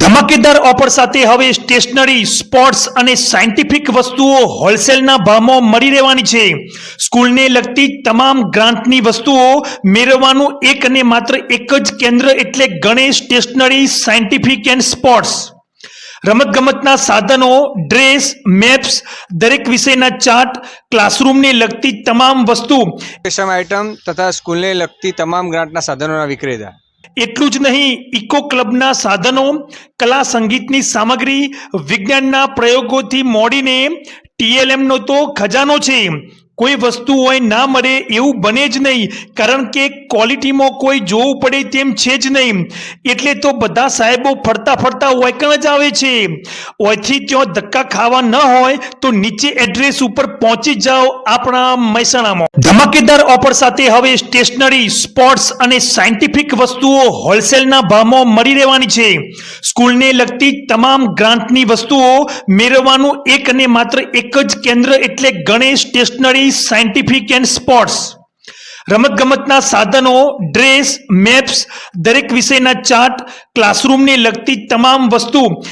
ધમાકેદાર ઓફર સાથે હવે સ્ટેશનરી, સ્પોર્ટ્સ અને સાયન્ટિફિક વસ્તુઓ હોલસેલના ભાવમાં મળી રહેવાની છે. સ્કૂલને લગતી તમામ ગ્રાન્ટની વસ્તુઓ મેળવવાનું એક અને માત્ર એક જ કેન્દ્ર એટલે Ganesh stationery, scientific and sports. રમતગમતના સાધનો, ડ્રેસ, મેપ્સ, દરેક વિષયના ચાર્ટ, ક્લાસરૂમને લગતી તમામ વસ્તુ આઇટમ તથા સ્કૂલને લગતી તમામ ગ્રાન્ટના સાધનોના વિક્રેતા. એટલું જ નહીં, ઇકો ક્લબના સાધનો, કલા સંગીતની સામગ્રી, વિજ્ઞાનના પ્રયોગોથી મોડીને ટીએલએમનો તો ખજાનો છે. કોઈ વસ્તુ હોય ના મળે એવું બને જ નહીં, કારણ કે ક્વોલિટીમાં કોઈ જોવું પડે તેમ છે જ નહીં. એટલે તો બધા સાહેબો ફરતા ફરતા ઓયકણ જ આવે છે. ઓયથી ત્યાં ધક્કા ખાવા ન હોય તો નીચે એડ્રેસ ઉપર પહોંચી જાઓ આપણા મહેસાણામાં. ધમાકેદાર ઓફર સાથે હવે સ્ટેશનરી સ્પોર્ટ્સ અને સાયન્ટિફિક વસ્તુઓ હોલસેલના ભાવમાં મળી રહેવાની છે. સ્કૂલને લગતી તમામ ગ્રાન્ટની વસ્તુઓ મેળવવાનું એક અને માત્ર એક જ કેન્દ્ર એટલે Ganesh stationery scientific and sports રમતગમતના સાધનો ડ્રેસ મેપ્સ દરેક વિષયના ચાર્ટ ક્લાસરૂમને લગતી તમામ વસ્તુ.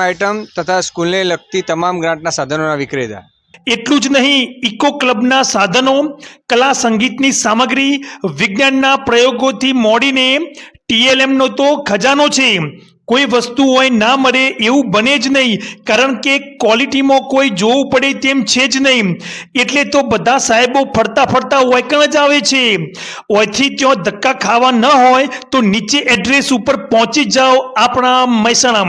આઇટમ તથા સ્કૂલને લગતી તમામ ગ્રાન્ટના સાધનોના વિક્રેતા. એટલું જ નહીં ઇકો ક્લબના સાધનો કલા સંગીતની સામગ્રી વિજ્ઞાનના પ્રયોગોથી મોડીને ટીએલએમનો તો ખજાનો છે. કોઈ વસ્તુ હોય ના મળે એવું બને જ નહીં, કારણ કે ક્વોલિટીમાં કોઈ જોવું પડે તેમ છે જ નહીં. એટલે તો બધા સાહેબો ફરતા ફરતા ઓયકણ જ આવે છે. ઓયથી ત્યાં ધક્કા ખાવા ન હોય તો નીચે એડ્રેસ ઉપર પહોંચી જાઓ આપણા મહેસાણામાં.